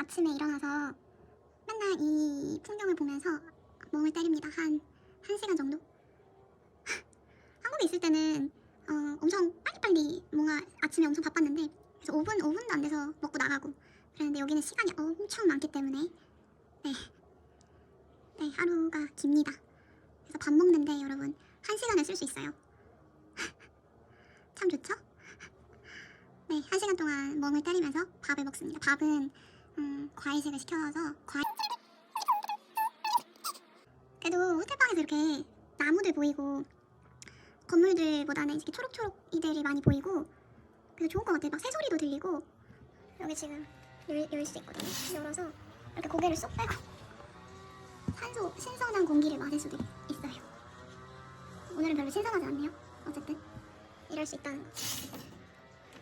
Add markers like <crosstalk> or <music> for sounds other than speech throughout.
아침에 일어나서 맨날 이 풍경을 보면서 멍을 때립니다. 한, 한 시간 정도? <laughs> 한국에 있을 때는 어, 엄청 빨리빨리 뭔가 아침에 엄청 바빴는데 그래서 5분, 5분도 안 돼서 먹고 나가고 그랬는데 여기는 시간이 엄청 많기 때문에 네, 네 하루가 깁니다. 그래서 밥 먹는데 여러분 한 시간을 쓸 수 있어요. <laughs> 참 좋죠? 네, 한 시간 동안 멍을 때리면서 밥을 먹습니다. 밥은 음, 과일식을 시켜서 과일 그래도 호텔방에서 이렇게 나무들 보이고 건물들보다는 이렇게 초록초록 이들이 많이 보이고 그래서 좋은 것 같아요. 막 새소리도 들리고 여기 지금 열수 있거든요. 열어서 이렇게 고개를 쏙 빼고 산소 신선한 공기를 마실 수도 있- 있어요. 오늘은 별로 신선하지 않네요. 어쨌든 이럴 수 있다는 거.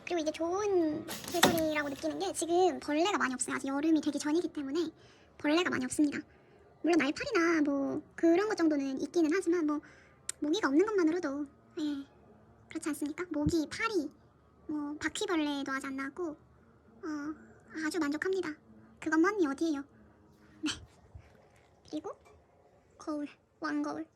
그리고 이게 좋은 계절이라고 느끼는 게 지금 벌레가 많이 없어요. 아직 여름이 되기 전이기 때문에 벌레가 많이 없습니다. 물론 날파리나 뭐 그런 것 정도는 있기는 하지만 뭐 모기가 없는 것만으로도 예 그렇지 않습니까? 모기, 파리, 뭐 바퀴벌레도 아직 안 나왔고 어 아주 만족합니다. 그것만이 어디예요? 네 그리고 거울, 왕거울